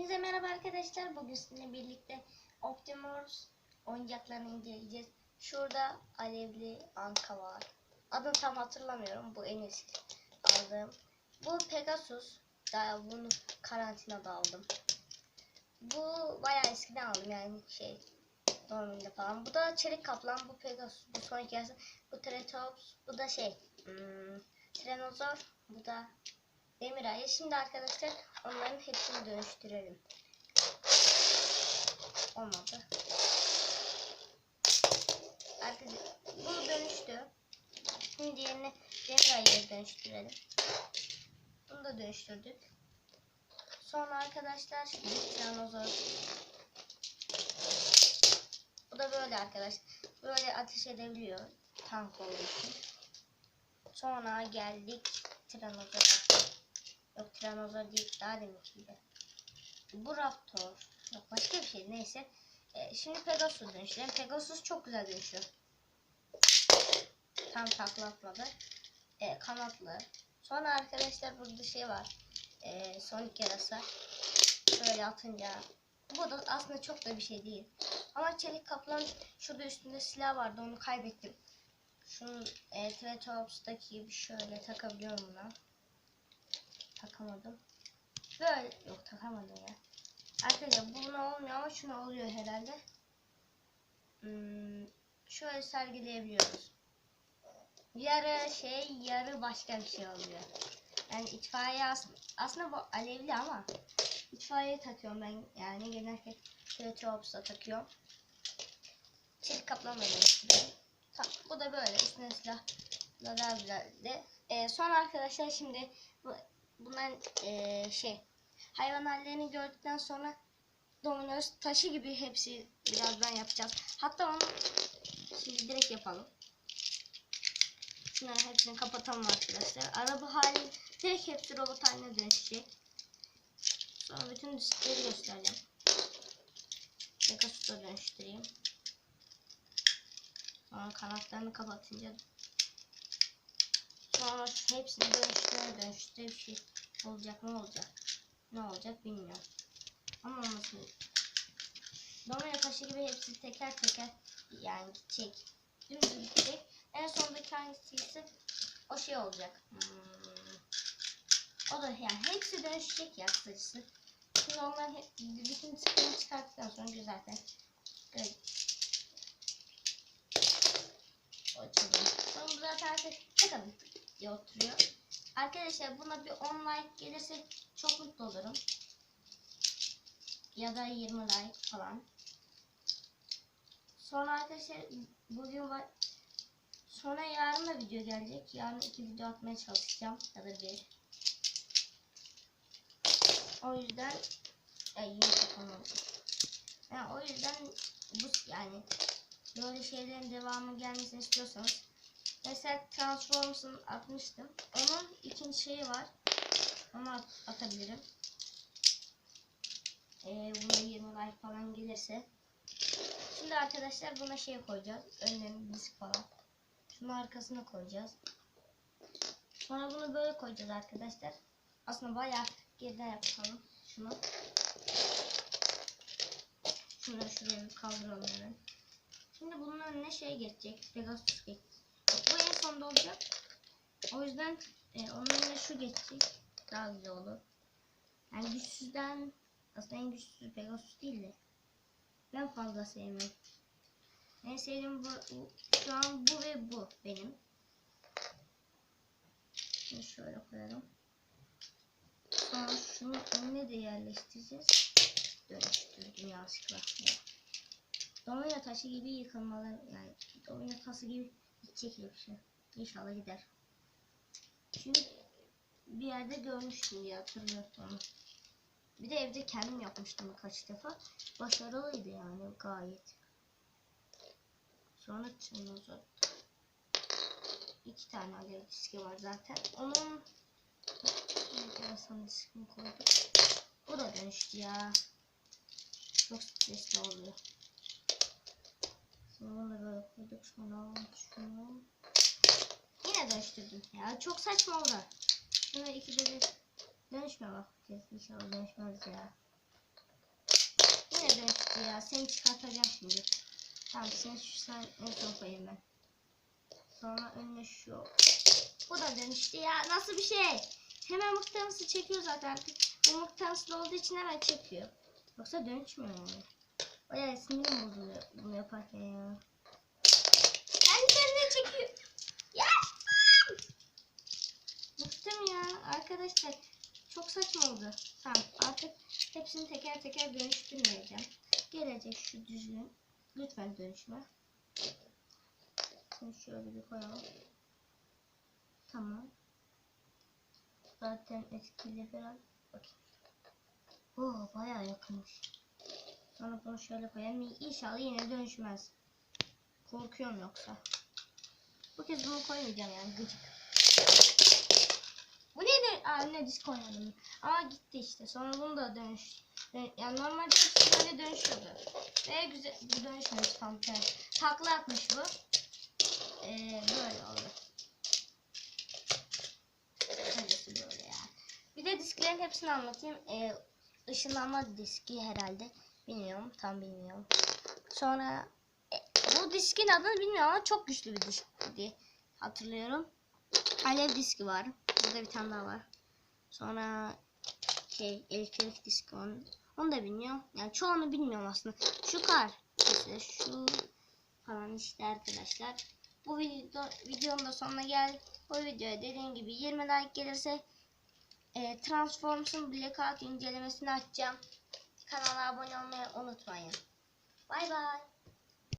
Hepinize merhaba arkadaşlar. Bugün sizinle birlikte Optimus oyuncaklarını inceleyeceğiz. Şurada alevli anka var. Adını tam hatırlamıyorum. Bu en eski aldığım. Bu Pegasus. Daha bunu karantinada aldım. Bu bayağı eskiden aldım yani şey gününde falan. Bu da Çelik Kaplan. Bu Pegasus. Bu Sonic gelsin. Bu Tretops. Bu da şey hmm, Trenozor. Bu da Demir Ayı. Şimdi arkadaşlar onların hepsini dönüştürelim. Olmadı. Arkadaşlar bu dönüştü. Şimdi diğerini Demir Ayı'ya dönüştürelim. Bunu da dönüştürdük. Sonra arkadaşlar şimdi Dinozor. Bu da böyle arkadaşlar. Böyle ateş edebiliyor. Tank olduğu için. Sonra geldik Tiranozor'a. Yok Tiranozor değil daha deminkiydi. Bu Raptor. Yok başka bir şey neyse. Ee, şimdi Pegasus dönüştürelim. Pegasus çok güzel dönüşüyor. Tam takla atmadı. Ee, kanatlı. Sonra arkadaşlar burada şey var. Ee, Sonic yarasa. Böyle atınca. Bu da aslında çok da bir şey değil. Ama çelik kaplan şurada üstünde silah vardı onu kaybettim. Şunun e, Triceratops'taki gibi şöyle takabiliyorum buna. Takamadım. Böyle yok takamadım ya. Arkadaşlar bu buna olmuyor ama şuna oluyor herhalde. Hmm, şöyle sergileyebiliyoruz. Yarı şey yarı başka bir şey oluyor. Yani itfaiye as aslında bu alevli ama itfaiye takıyorum ben yani genellikle Triceratops'a takıyorum. Çelik değiştiriyorum. Tamam, bu da böyle üstüne silahla daha. Ee, sonra arkadaşlar şimdi bu, bunların ee, şey hayvan hallerini gördükten sonra Domino's taşı gibi hepsi birazdan yapacağız. Hatta onu şimdi direkt yapalım. Şunları hepsini kapatalım arkadaşlar. Araba hali direkt hepsi robot haline dönüşecek. Sonra bütün diskleri göstereceğim. Pegasus'a dönüştüreyim. Sonra kanatlarını kapatınca sonra hepsini dönüştüre dönüştüre bir şey olacak ne olacak? Ne olacak bilmiyorum. Ama olmasın. Domino taşı gibi hepsi teker teker yani gidecek. Dümdüz gidecek. En sondaki hangisi ise o şey olacak. Hmm. o da yani hepsi dönüşecek ya kısacası. Şimdi onların hep, bütün sıkıntı çıkarttıktan sonra zaten böyle açalım. Sonra bu zaten artık kadar diye oturuyor. Arkadaşlar buna bir 10 like gelirse çok mutlu olurum. Ya da 20 like falan. Sonra arkadaşlar bugün var. Sonra yarın da video gelecek. Yarın iki video atmaya çalışacağım. Ya da bir. O yüzden e, yine yapamam. Yani o yüzden bu yani böyle şeylerin devamı gelmesini istiyorsanız mesela Transformers'ın atmıştım. Onun ikinci şeyi var. Onu at atabilirim. Ee, buna 20 like falan gelirse. Şimdi arkadaşlar buna şey koyacağız. Önüne disk falan. Şunu arkasına koyacağız. Sonra bunu böyle koyacağız arkadaşlar. Aslında bayağı geriden yapalım. Şunu. Şunu şuraya kaldıralım hemen. Şimdi bunun önüne şey geçecek. Pegasus geçecek. Sonda olacak. O yüzden e, onun önüne şu geçecek. Daha güzel olur. Yani güçsüzden aslında en güçsüz Pegasus değil de ben fazla sevmem. En sevdiğim bu, bu şu an bu ve bu benim. Şimdi şöyle koyalım. Sonra şunu önüne de yerleştireceğiz. Dönüştürdüm yanlışlıkla. Domino taşı gibi yıkılmalar yani domino taşı gibi gidecek hepsi. İnşallah gider. Çünkü bir yerde görmüştüm diye hatırlıyorum onu. Bir de evde kendim yapmıştım birkaç defa. Başarılıydı yani gayet. Sonra Çinozor. İki tane alev diski var zaten. Onun enteresan diskini koyduk. Bu da dönüştü ya. Çok stresli oluyor. Sonra bunu böyle koyduk. Sonra şunu. Yine dönüştürdüm. Ya çok saçma oldu. Şuna ikide bir dönüşme bak. İnşallah dönüşmez ya. dönüştü ya. Seni çıkartacağım şimdi. Tamam seni şu sen en son koyayım ben. Sonra önüne şu. Bu da dönüştü ya. Nasıl bir şey? Hemen mıknatısı çekiyor zaten. Bu mıknatıslı olduğu için hemen çekiyor. Yoksa dönüşmüyor yani. Bayağı sinirim bozuluyor bunu yaparken ya. Kendi kendine çekiyor. Ya! Bıktım ya arkadaşlar. Çok saçma oldu. Tamam artık hepsini teker teker dönüştürmeyeceğim. Gelecek şu düzgün. Lütfen dönüşme. Şimdi şöyle bir koyalım. Tamam. Zaten etkili biraz. Bakayım. Oo bayağı yakınmış. Sonra bunu şöyle koyalım. İnşallah yine dönüşmez. Korkuyorum yoksa. Bu kez bunu koymayacağım yani gıcık. Bu neydi? Aa ne disk oynadım. Ama gitti işte. Sonra bunu da dönüş. dön- Yani normalde böyle dönüşüyordu. Ve güzel bu dönüşmüş tam tersi. Takla atmış bu. Ee, böyle oldu. Kısacası böyle ya. Bir de disklerin hepsini anlatayım. Ee, ışınlanma diski herhalde. Bilmiyorum. Tam bilmiyorum. Sonra e, bu diskin adını bilmiyorum ama çok güçlü bir diskti. Hatırlıyorum. Alev diski var. Burada bir tane daha var. Sonra şey elektrik diski onu, onu da bilmiyorum. Yani çoğunu bilmiyorum aslında. Şu kar işte şu falan işte arkadaşlar. Bu video, videonun da sonuna geldik. Bu videoya dediğim gibi 20 like gelirse e, Transformers'ın Blackout incelemesini açacağım. Kanala abone olmayı unutmayın. Bay bay.